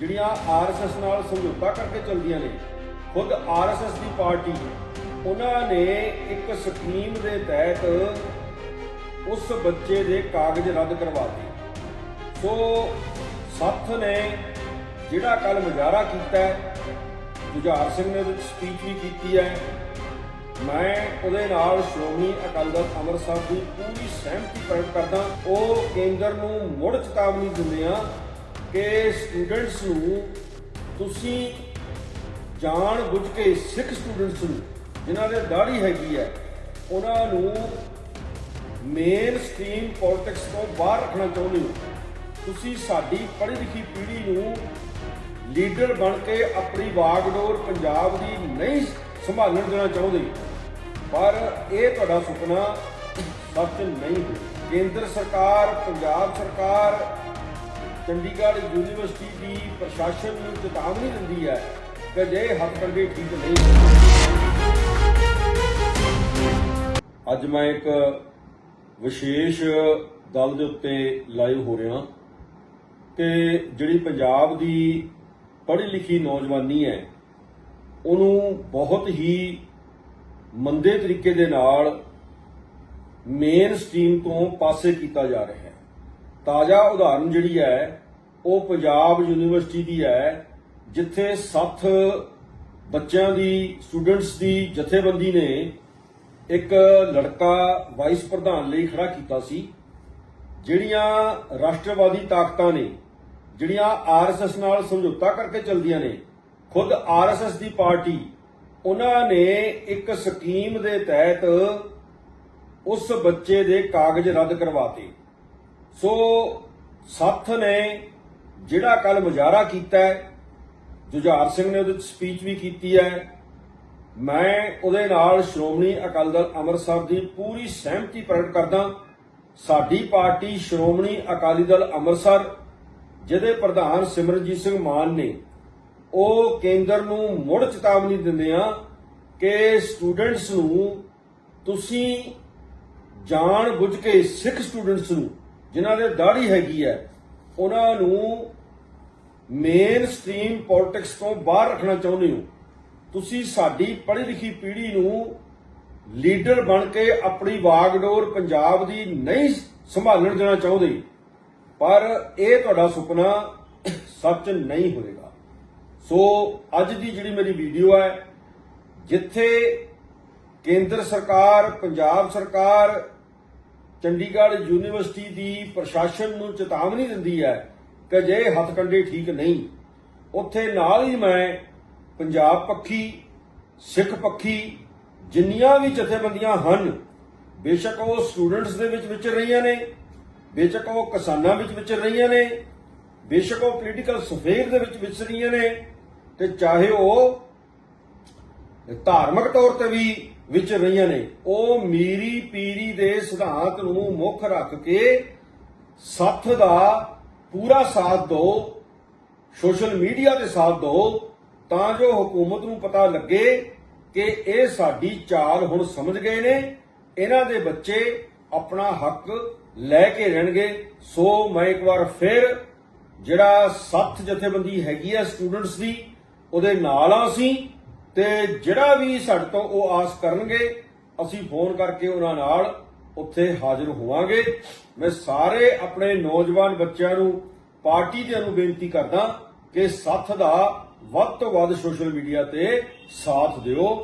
ਜਿਹੜੀਆਂ ਆਰਐਸਐਸ ਨਾਲ ਸਮਝੌਤਾ ਕਰਕੇ ਚੱਲਦੀਆਂ ਨੇ, ਖੁਦ ਆਰਐਸਐਸ ਦੀ ਪਾਰਟੀ ਉਹਨਾਂ ਨੇ ਇੱਕ ਸਕੀਮ ਦੇ ਤਹਿਤ ਉਸ ਬੱਚੇ ਦੇ ਕਾਗਜ਼ ਰੱਦ ਕਰਵਾ ਦਿੱਤੇ। ਸੋ ਸੱਥ ਨੇ ਜਿਹੜਾ ਕੱਲ ਮੁਜ਼ਾਹਰਾ ਕੀਤਾ ਹੈ, ਜੁਝਾਰ ਸਿੰਘ ਨੇ ਵਿੱਚ ਸਪੀਚ ਵੀ ਕੀਤੀ ਹੈ। ਮੈਂ ਉਹਦੇ ਨਾਲ ਸ਼੍ਰੋਮਣੀ ਅਕਾਲੀ ਦਲ ਅੰਮ੍ਰਿਤਸਰ ਦੀ ਪੂਰੀ ਸਹਿਮਤੀ ਪ੍ਰਗਟ ਕਰਦਾ, ਉਹ ਕੇਂਦਰ ਨੂੰ ਮੁੜ ਚੇਤਾਵਨੀ ਦਿੰਦੇ ਆ ਕਿ ਸਟੂਡੈਂਟਸ ਨੂੰ ਤੁਸੀਂ ਜਾਣ ਬੁੱਝ ਕੇ ਸਿੱਖ ਸਟੂਡੈਂਟਸ ਨੂੰ, ਜਿਨ੍ਹਾਂ ਦੇ ਦਾੜੀ ਹੈਗੀ ਹੈ, ਉਹਨਾਂ ਨੂੰ ਮੇਨ ਸਟ੍ਰੀਮ ਪੋਲਿਟਿਕਸ ਤੋਂ ਬਾਹਰ ਰੱਖਣਾ ਚਾਹੁੰਦੇ ਹੋ। ਤੁਸੀਂ ਸਾਡੀ ਪੜ੍ਹੀ ਲਿਖੀ ਪੀੜ੍ਹੀ ਨੂੰ ਲੀਡਰ ਬਣ ਕੇ ਆਪਣੀ ਵਾਗਡੋਰ ਪੰਜਾਬ ਦੀ ਨਹੀਂ ਸੰਭਾਲਣ ਦੇਣਾ ਚਾਹੁੰਦੇ, ਪਰ ਇਹ ਤੁਹਾਡਾ ਸੁਪਨਾ ਸੱਚ ਨਹੀਂ ਹੈ ਕੇਂਦਰ ਸਰਕਾਰ, ਪੰਜਾਬ ਸਰਕਾਰ ਚੰਡੀਗੜ੍ਹ ਯੂਨੀਵਰਸਿਟੀ ਦੀ ਪ੍ਰਸ਼ਾਸਨ ਨੂੰ ਚੇਤਾਵਨੀ ਦਿੰਦੀ ਹੈ ਕਿ ਜੇ ਹੱਥਕੰਡੇ ਠੀਕ ਨਹੀਂ ਅੱਜ ਮੈਂ ਇੱਕ ਵਿਸ਼ੇਸ਼ ਦਲ ਦੇ ਉੱਤੇ ਲਾਈਵ ਹੋ ਰਿਹਾ ਕਿ ਜਿਹੜੀ ਪੰਜਾਬ ਦੀ ਪੜ੍ਹੀ ਲਿਖੀ ਨੌਜਵਾਨੀ ਹੈ, ਉਹਨੂੰ ਬਹੁਤ ਹੀ ਮੰਦੇ ਤਰੀਕੇ ਦੇ ਨਾਲ ਮੇਨ ਸਟ੍ਰੀਮ ਤੋਂ ਪਾਸੇ ਕੀਤਾ ਜਾ ਰਿਹਾ ਹੈ। ਤਾਜ਼ਾ ਉਦਾਹਰਨ ਜਿਹੜੀ ਹੈ, ਉਹ ਪੰਜਾਬ ਯੂਨੀਵਰਸਿਟੀ ਦੀ ਹੈ, ਜਿੱਥੇ ਸੱਤ ਬੱਚਿਆਂ ਦੀ, ਸਟੂਡੈਂਟਸ ਦੀ ਜਥੇਬੰਦੀ ਨੇ ਇੱਕ ਲੜਕਾ ਵਾਈਸ ਪ੍ਰਧਾਨ ਲਈ ਖੜਾ ਕੀਤਾ ਸੀ, ਜਿਹੜੀਆਂ ਰਾਸ਼ਟਰਵਾਦੀ ਤਾਕਤਾਂ ਨੇ, ਜਿਹੜੀਆਂ ਆਰਐਸਐਸ ਨਾਲ ਸਮਝੌਤਾ ਕਰਕੇ ਚੱਲਦੀਆਂ ਨੇ, ਖੁਦ ਆਰਐਸਐਸ ਦੀ ਪਾਰਟੀ, ਉਹਨਾਂ ਨੇ ਇੱਕ ਸਕੀਮ ਦੇ ਤਹਿਤ ਉਸ ਬੱਚੇ ਦੇ ਕਾਗਜ਼ ਰੱਦ ਕਰਵਾਤੇ। ਸੋ ਸੱਥ ਨੇ ਜਿਹੜਾ ਕੱਲ ਮੁਜ਼ਾਹਰਾ ਕੀਤਾ ਹੈ, ਜੁਝਾਰ ਸਿੰਘ ਨੇ ਉਹਦੇ ਵਿੱਚ ਸਪੀਚ ਵੀ ਕੀਤੀ ਹੈ। ਮੈਂ ਉਹਦੇ ਨਾਲ ਸ਼੍ਰੋਮਣੀ ਅਕਾਲੀ ਦਲ ਅੰਮ੍ਰਿਤਸਰ ਦੀ ਪੂਰੀ ਸਹਿਮਤੀ ਪ੍ਰਗਟ ਕਰਦਾ ਸਾਡੀ ਪਾਰਟੀ ਸ਼੍ਰੋਮਣੀ ਅਕਾਲੀ ਦਲ ਅੰਮ੍ਰਿਤਸਰ, ਜਿਹਦੇ ਪ੍ਰਧਾਨ ਸਿਮਰਨਜੀਤ ਸਿੰਘ ਮਾਨ ਨੇ, ਉਹ ਕੇਂਦਰ ਨੂੰ ਮੁੜ ਚੇਤਾਵਨੀ ਦਿੰਦੇ ਆ ਕਿ ਸਟੂਡੈਂਟਸ ਨੂੰ ਤੁਸੀਂ ਜਾਣ ਬੁੱਝ ਕੇ ਸਿੱਖ ਸਟੂਡੈਂਟਸ ਨੂੰ ਜਿਨ੍ਹਾਂ ਦੇ ਦਾੜੀ ਹੈਗੀ ਹੈ, ਉਹਨਾਂ ਨੂੰ ਮੇਨ ਸਟ੍ਰੀਮ ਪੋਲਿਟਿਕਸ ਤੋਂ ਬਾਹਰ ਰੱਖਣਾ ਚਾਹੁੰਦੇ ਹੋ। ਤੁਸੀਂ ਸਾਡੀ ਪੜ੍ਹੀ ਲਿਖੀ ਪੀੜ੍ਹੀ ਨੂੰ ਲੀਡਰ ਬਣ ਕੇ ਆਪਣੀ ਵਾਗਡੋਰ ਪੰਜਾਬ ਦੀ ਨਹੀਂ ਸੰਭਾਲਣ ਦੇਣਾ ਚਾਹੁੰਦੇ, ਪਰ ਇਹ ਤੁਹਾਡਾ ਸੁਪਨਾ ਸੱਚ ਨਹੀਂ ਹੋਏਗਾ। ਸੋ ਅੱਜ ਦੀ ਜਿਹੜੀ ਮੇਰੀ ਵੀਡੀਓ ਹੈ, ਜਿੱਥੇ ਕੇਂਦਰ ਸਰਕਾਰ, ਪੰਜਾਬ ਸਰਕਾਰ ਚੰਡੀਗੜ੍ਹ ਯੂਨੀਵਰਸਿਟੀ ਦੀ ਪ੍ਰਸ਼ਾਸਨ ਨੂੰ ਚੇਤਾਵਨੀ ਦਿੰਦੀ ਹੈ ਕਿ ਜੇ ਹੱਥਕੰਡੇ ਠੀਕ ਨਹੀਂ। ਉੱਥੇ ਨਾਲ ਹੀ ਮੈਂ ਪੰਜਾਬ ਪੱਖੀ, ਸਿੱਖ ਪੱਖੀ ਜਿੰਨੀਆਂ ਵੀ ਜਥੇਬੰਦੀਆਂ ਹਨ, ਬੇਸ਼ੱਕ ਉਹ ਸਟੂਡੈਂਟਸ ਦੇ ਵਿੱਚ ਵਿਚਰ ਰਹੀਆਂ ਨੇ, ਬੇਸ਼ੱਕ ਉਹ ਕਿਸਾਨਾਂ ਵਿੱਚ ਵਿਚਰ ਰਹੀਆਂ ਨੇ, ਬੇਸ਼ੱਕ ਉਹ ਪੋਲੀਟੀਕਲ ਸਫੇਅਰ ਦੇ ਵਿੱਚ ਵਿਚਰ ਰਹੀਆਂ ਨੇ ਤੇ ਚਾਹੇ ਉਹ ਧਾਰਮਿਕ ਤੌਰ ਤੇ ਵੀ ਵਿਚ ਰਹੀਆਂ ਨੇ। ਉਹ ਮੀਰੀ ਪੀਰੀ ਦੇ ਸਿਧਾਂਤ ਨੂੰ ਮੁੱਖ ਰੱਖ ਕੇ ਸੱਥ ਦਾ ਪੂਰਾ ਸਾਥ ਦਿਓ ਸੋਸ਼ਲ ਮੀਡੀਆ ਤੇ ਸਾਥ ਦਿਓ ਤਾਂ ਜੋ ਹਕੂਮਤ ਨੂੰ ਪਤਾ ਲੱਗੇ ਕਿ ਇਹ ਸਾਡੀ ਚਾਲ ਹੁਣ ਸਮਝ ਗਏ ਨੇ। ਇਹਨਾਂ ਦੇ ਬੱਚੇ ਆਪਣਾ ਹੱਕ ਲੈ ਕੇ ਰਹਿਣਗੇ। ਸੋ ਮੈਂ ਇੱਕ ਵਾਰ ਫਿਰ ਜਿਹੜਾ ਸੱਥ ਜਥੇਬੰਦੀ ਹੈਗੀ ਆ ਸਟੂਡੈਂਟਸ ਦੀ, ਉਹਦੇ ਨਾਲ ਆ ਅਸੀਂ। ਤੇ ਜਿਹੜਾ ਵੀ ਸਾਡੇ ਤੋਂ ਉਹ ਆਸ ਕਰਨਗੇ, ਅਸੀਂ ਫੋਨ ਕਰਕੇ ਉਹਨਾਂ ਨਾਲ ਉੱਥੇ ਹਾਜ਼ਰ ਹੋਵਾਂਗੇ। ਮੈਂ ਸਾਰੇ ਆਪਣੇ ਨੌਜਵਾਨ ਬੱਚਿਆਂ ਨੂੰ, ਪਾਰਟੀ ਦੇ ਨੂੰ ਬੇਨਤੀ ਕਰਦਾ ਕਿ ਸੱਥ ਦਾ ਵੱਧ ਤੋਂ ਵੱਧ ਸੋਸ਼ਲ ਮੀਡੀਆ ਤੇ ਸਾਥ ਦਿਓ।